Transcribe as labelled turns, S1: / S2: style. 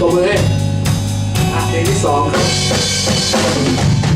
S1: ตัวมืออะเพลงที่สองครับ